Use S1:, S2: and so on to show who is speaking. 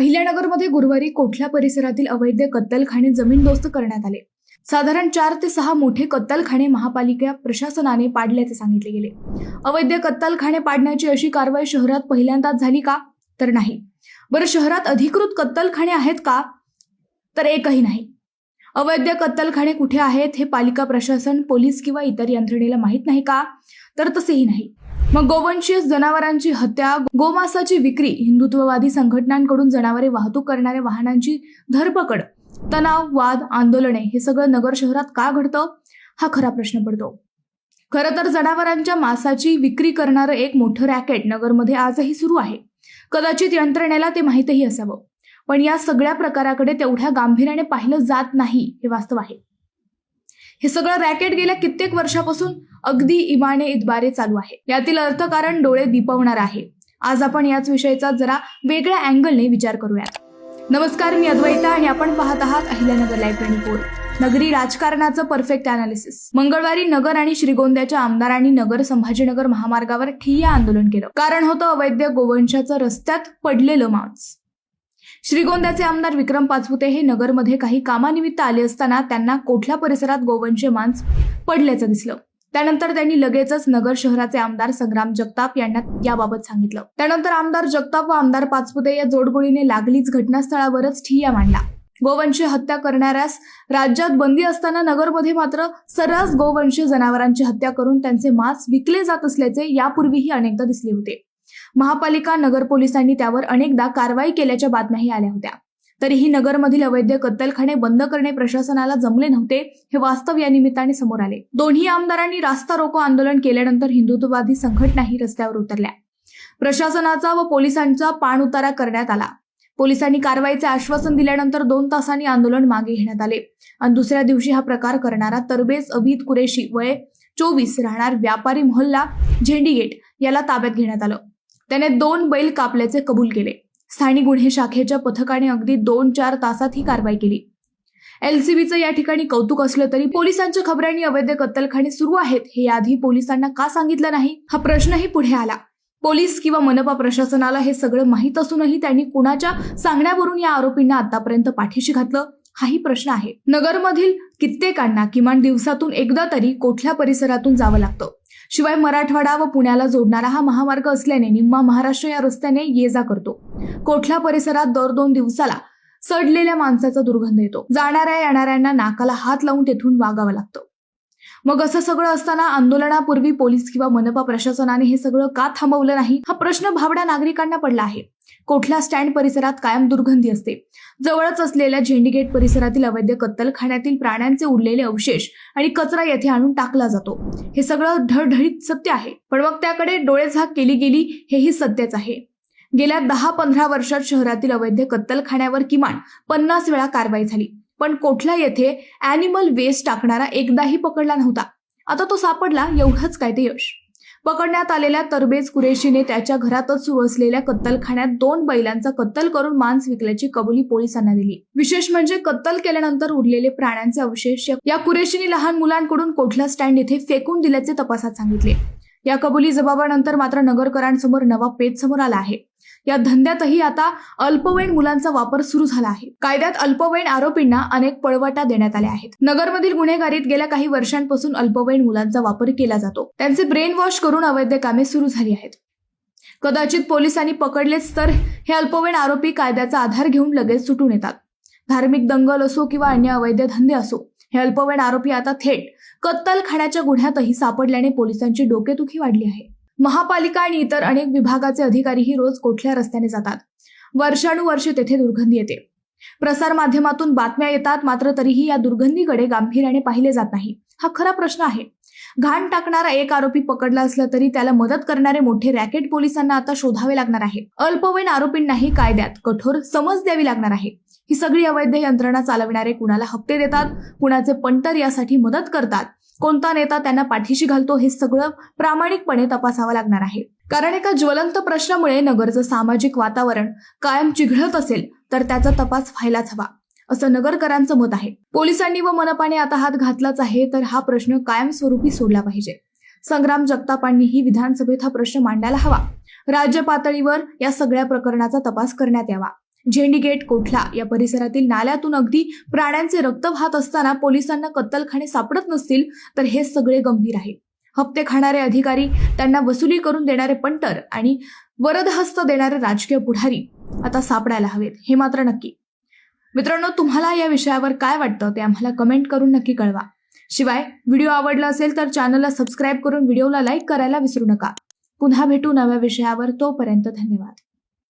S1: अहिल्यानगरमध्ये गुरुवारी कोठला परिसरातील अवैध कत्तलखाने जमीनदोस्त करण्यात आले? साधारण चार ते सहा मोठे कत्तलखाने महापालिका प्रशासनाने पाडल्याचे सांगितले गेले. अवैध कत्तलखाने पाडण्याची अशी कारवाई शहरात पहिल्यांदाच झाली का? तर नाही. बरं शहरात अधिकृत कत्तलखाने आहेत का? तर एकही नाही. अवैध कत्तलखाने कुठे आहेत हे पालिका प्रशासन पोलीस किंवा इतर यंत्रणेला माहीत नाही का? तर तसेही नाही. मग गोवंशीय जनावरांची हत्या गोमासाची विक्री हिंदुत्ववादी संघटनांकडून जनावरे वाहतूक करणाऱ्या वाहनांची धरपकड तणाव वाद आंदोलने हे सगळं नगर शहरात का घडतं? हा खरा प्रश्न पडतो. खरं तर जनावरांच्या मासाची विक्री करणारं एक मोठं रॅकेट नगरमध्ये आजही सुरू आहे. कदाचित यंत्रणेला ते माहीतही असावं. पण या सगळ्या प्रकाराकडे तेवढ्या गांभीर्याने पाहिलं जात नाही हे वास्तव आहे. हे सगळं रॅकेट गेल्या कित्येक वर्षापासून अगदी इमाने इतबारे चालू आहे. यातील अर्थकारण डोळे दिपवणार आहे. आज आपण याच विषयाचा जरा वेगळ्या अँगलने विचार करूयात. नमस्कार मी अद्वैता आणि आपण पाहत आहात अहिल्यानगर लाईव्ह ट्वेंटी फोर नगरी राजकारणाचं परफेक्ट अनालिसिस मंगळवारी नगर आणि श्रीगोंद्याच्या आमदारांनी नगर संभाजीनगर महामार्गावर ठिय्या आंदोलन केलं. कारण होतं अवैध गोवंशाचं रस्त्यात पडलेलं मांस. श्रीगोंद्याचे आमदार विक्रम पाचपुते हे नगरमध्ये काही कामानिमित्त आले असताना त्यांना कोठल्या परिसरात गोवंशे मांस पडल्याचं दिसलं. त्यानंतर त्यांनी लगेचच नगर शहराचे आमदार संग्राम जगताप यांना याबाबत सांगितलं. त्यानंतर आमदार जगताप व आमदार पाचपुते या जोडगोळीने लागलीच घटनास्थळावरच ठिय्या मांडला गोवंशी हत्या करणाऱ्यास राज्यात बंदी असताना नगरमध्ये मात्र सर्रास गोवंशी जनावरांची हत्या करून त्यांचे मांस विकले जात असल्याचे यापूर्वीही अनेकदा दिसले होते. महापालिका नगर पोलिसांनी त्यावर अनेकदा कारवाई केल्याच्या बातम्याही आल्या होत्या. तरीही नगरमधील अवैध कत्तलखाने बंद करणे प्रशासनाला जमले नव्हते हे वास्तव या निमित्ताने समोर आले. दोन्ही आमदारांनी रास्ता रोको आंदोलन केल्यानंतर हिंदुत्ववादी संघटनाही रस्त्यावर उतरल्या. प्रशासनाचा व पोलिसांचा पाणउतारा करण्यात आला. पोलिसांनी कारवाईचे आश्वासन दिल्यानंतर दोन तासांनी आंदोलन मागे घेण्यात आले. आणि दुसऱ्या दिवशी हा प्रकार करणारा तरबेज अभित कुरेशी वय चोवीस राहणार व्यापारी मोहल्ला झेंडीगेट याला ताब्यात घेण्यात आलं. त्याने दोन बैल कापल्याचे कबूल केले. स्थानिक गुन्हे शाखेच्या पथकाने अगदी दोन चार तासात ही कारवाई केली. एलसीबीचं या ठिकाणी कौतुक असलं तरी पोलिसांच्या खबरांनी अवैध कत्तलखाने सुरू आहेत हे याआधी पोलिसांना का सांगितलं नाही? हा प्रश्नही पुढे आला. पोलीस किंवा मनपा प्रशासनाला हे सगळं माहीत असूनही त्यांनी कुणाच्या सांगण्यावरून या आरोपींना आतापर्यंत पाठीशी घातलं हाही प्रश्न आहे. नगरमधील कित्येकांना किमान दिवसातून एकदा तरी कोठल्या परिसरातून जावं लागतं. शिवाय मराठवाडा व पुण्याला जोडणारा हा महामार्ग असल्याने निम्मा महाराष्ट्र या रस्त्याने ये जा करतो. कोठल्या परिसरात दर दोन दिवसाला सडलेल्या माणसाचा दुर्गंध येतो. जाणाऱ्या येणाऱ्यांना नाकाला हात लावून तेथून वागावं लागतं. मग असं सगळं असताना आंदोलनापूर्वी पोलीस किंवा मनपा प्रशासनाने हे सगळं का थांबवलं नाही? हा प्रश्न भावड्या नागरिकांना पडला आहे. कोठला स्टँड परिसरात कायम दुर्गंधी असते? जवळच असलेल्या झेंडीगेट परिसरातील अवैध कत्तलखान्यातील प्राण्यांचे उरलेले अवशेष आणि कचरा येथे आणून टाकला जातो. हे सगळं ढळढळीत सत्य आहे. पण मग त्याकडे डोळेझाक केली गेली हेही सत्यच आहे. गेल्या दहा पंधरा वर्षात शहरातील अवैध कत्तलखान्यावर किमान पन्नास वेळा कारवाई झाली. पण कोठला येथे अॅनिमल वेस्ट टाकणारा एकदाही पकडला नव्हता. आता तो सापडला एवढंच काय ते यश? पकडण्यात आलेल्या तरबेज कुरेशीने त्याच्या घरातच सुरू असलेल्या कत्तलखान्यात दोन बैलांचा कत्तल करून मांस विकल्याची कबुली पोलिसांना दिली. विशेष म्हणजे कत्तल केल्यानंतर उरलेले प्राण्यांचे अवशेष या- कुरेशीने लहान मुलांकडून कोठला स्टँड येथे फेकून दिल्याचे तपासात सांगितले. या कबुली जबाबानंतर मात्र नगरकरांसमोर नवा पेच समोर आला आहे. या धंद्यातही आता अल्पवयीन मुलांचा वापर सुरू झाला आहे. कायद्यात अल्पवयीन आरोपींना अनेक पळवाटा देण्यात आल्या आहेत. नगरमधील गुन्हेगारीत गेल्या काही वर्षांपासून अल्पवयीन मुलांचा वापर केला जातो. त्यांचे ब्रेन वॉश करून अवैध कामे सुरू झाली आहेत. कदाचित पोलिसांनी पकडलेच तर हे अल्पवयीन आरोपी कायद्याचा आधार घेऊन लगेच सुटून येतात. धार्मिक दंगल असो किंवा अन्य अवैध धंदे असो हे अल्पवयीन आरोपी आता थेट कत्तलखान्याच्या गुन्ह्यातही सापडल्याने पोलिसांची डोकेदुखी वाढली आहे. महापालिका आणि इतर अनेक विभागाचे अधिकारीही रोज कोठल्या रस्त्याने जातात? वर्षानुवर्षे तेथे दुर्गंधी येते. प्रसार माध्यमातून बातम्या येतात मात्र तरीही या दुर्गंधीकडे गांभीर्याने पाहिले जात नाही. हा खरा प्रश्न आहे. घाण टाकणारा एक आरोपी पकडला असला तरी त्याला मदत करणारे मोठे रॅकेट पोलिसांना आता शोधावे लागणार आहे. अल्पवयीन आरोपींनाही कायद्यात कठोर समज द्यावी लागणार आहे. ही सगळी अवैध यंत्रणा चालविणारे कुणाला हप्ते देतात? कुणाचे पंटर यासाठी मदत करतात? कोणता नेता त्यांना पाठीशी घालतो? हे सगळं प्रामाणिकपणे तपासावं लागणार आहे. कारण एका ज्वलंत प्रश्नामुळे नगरचं सामाजिक वातावरण कायम चिघळत असेल तर त्याचा तपास व्हायलाच हवा असं नगरकरांचं मत आहे. पोलिसांनी व मनपाने आता हात घातलाच आहे तर हा प्रश्न कायमस्वरूपी सोडला पाहिजे. संग्राम जगतापांनीही विधानसभेत हा प्रश्न मांडायला हवा. राज्य पातळीवर या सगळ्या प्रकरणाचा तपास करण्यात यावा. झेंडीगेट कोठला? या परिसरातील नाल्यातून अगदी प्राण्यांचे रक्त वाहत असताना पोलिसांना कत्तलखाने सापडत नसतील तर हे सगळे गंभीर आहे. हप्ते खाणारे अधिकारी त्यांना वसुली करून देणारे पंटर आणि वरदहस्त देणारे राजकीय पुढारी आता सापडायला हवेत हे मात्र नक्की. मित्रांनो तुम्हाला या विषयावर काय वाटतं ते आम्हाला कमेंट करून नक्की कळवा. शिवाय व्हिडिओ आवडला असेल तर चॅनलला सबस्क्राईब करून व्हिडिओला लाईक करायला विसरू नका. पुन्हा भेटू नव्या विषयावर तोपर्यंत धन्यवाद.